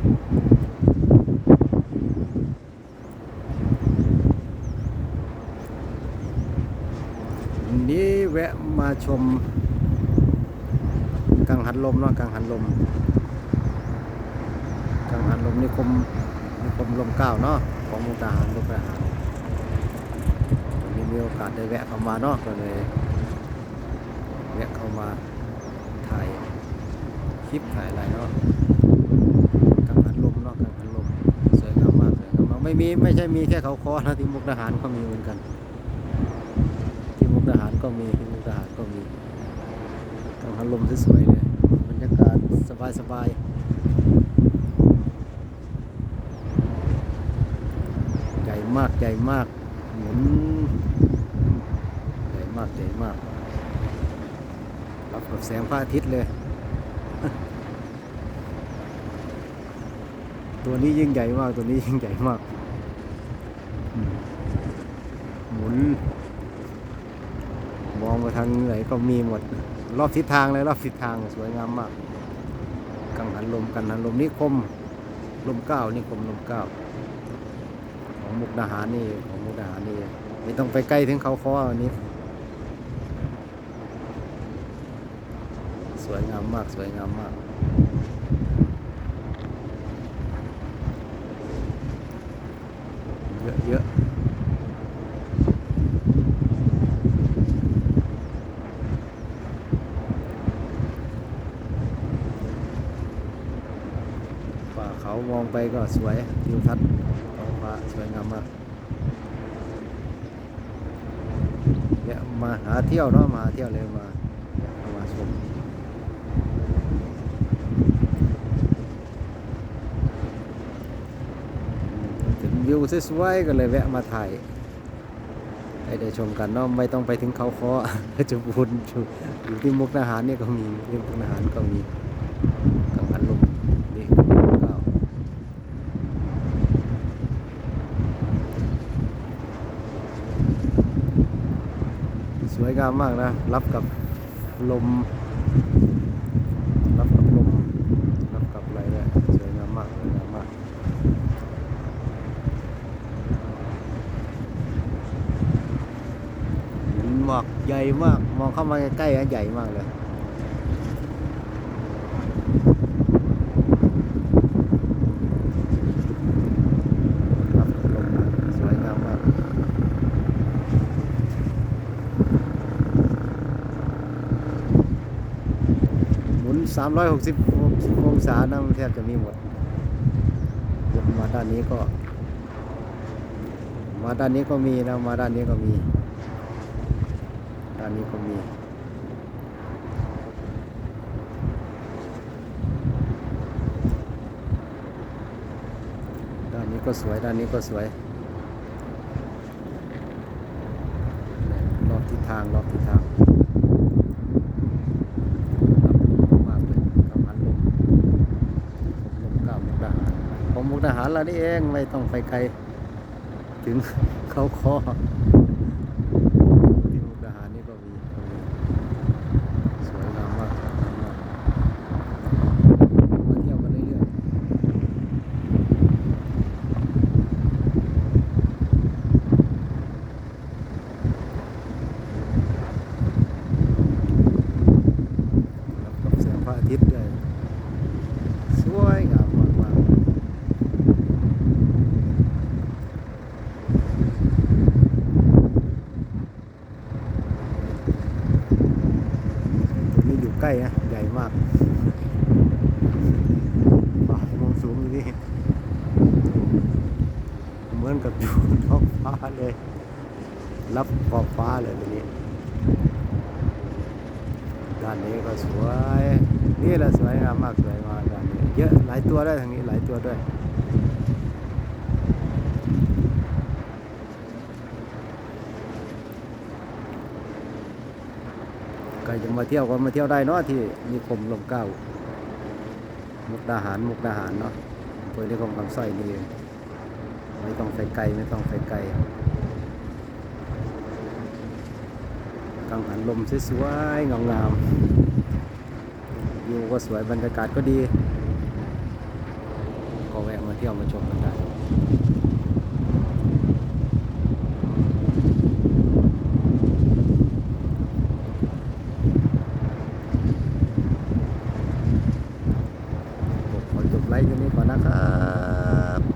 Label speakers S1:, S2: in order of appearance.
S1: วันนี้แวะมาชม กังหันลมเนาะกังหันลม กังหันลมนิคมนิคมลมเก้าเนาะของมุกดาหารมุกดาหารวันนี้มีโอกาสได้แวะเข้ามาเนาะก็เลยแวะเข้ามาถ่ายคลิปถ่ายอะไรเนาะ ไม่มีไม่ใช่มีแค่เขาคอนะที่มุกดาหารก็มีเหมือนกัน ที่มุกดาหารก็มีที่มุกดาหารก็มีกังหันลมสวยๆเลยบรรยากาศสบายๆใหญ่มากใหญ่มากหมุนใหญ่มากใหญ่มากรับกับแสงพระอาทิตย์เลย ตัวนี้ยิ่งใหญ่มาก ตัวนี้ยิ่งใหญ่มาก หมุน มองไปทางไหนก็มีหมด รอบทิศทางเลยรอบทิศทางสวยงามมาก กังหันลมกันหันลมนิคม ลมเก้านิคมลมเก้า ของมุกดาหารนี่ของมุกดาหารนี่ไม่ต้องไปใกล้ถึงเขาคออันนี้ สวยงามมากสวยงามมาก เยอะเยอะป่าเขามองไปก็สวยทิวทัศน์ท้องฟ้าสวยงามมากเนี่ยมาหาเที่ยวเนาะมาเที่ยวเลยมาชม ถึง วิวสวยๆก็เลยแวะมาถ่ายให้ได้ชมกันเนาะไม่ต้องไปถึงเขาคอจะพูดอยู่ที่มุกนาหารเนี่ยก็มีที่มุกนาหารก็มีกังหันลมนี่ก็สวยงามมากนะ รับกับลม รับกับลม รับกับอะไรเนี่ยสวยงามมากสวยงามมาก ห มอกใหญ่มาก มองเข้ามาใกล้ๆนะใหญ่มากเลยครับลมสวยงามมากหมุน360 60องศานะมันแทบจะมีหมดมาด้านนี้ก็ มาด้านนี้ก็มีนะ มาด้านนี้ก็มี ด้านนี้ก็มีด้านนี้ก็สวยด้านนี้ก็สวยรอบทิศทางรอบทิศทางครับมมุกดาหารของมุกดาหารเรานี่เองไม่ต้องไปไกล ถึงเขาคอ ที่มุกดาหารนี่ก็มีก็มีสวยงามมากสวยงามมากมาเที่ยวกันเรื่อยๆรับกับแสงพระอาทิตย์ด้วยสวยงามมากมากตรงนี้อยู่ ใกล้นะใหญ่มากป่ามุมสูงนี่เหมือนกับอยู่ท้องฟ้าเลย รับขอบฟ้าเลยตรงนี้ ด้านนี้ก็สวย นี่แหละสวยงามมากสวยมากด้านนี้เยอะหลายตัวด้วยทางนี้หลายตัวด้วย ครจะมาเที่ยวก็มาเที่ยวได้เนาะที่นิคมลมเก้า มุกดาหารมุกดาหารเนาะอำเภอนิคมคำสร้อยนี่ไม่ต้องไปไกลไม่ต้องไปไกลกังหันลมสวยๆงามๆวิวก็สวยบรรยากาศก็ดีขอแวะมาเที่ยวมาชมกันได้ กันนี้ก่อนนะครับ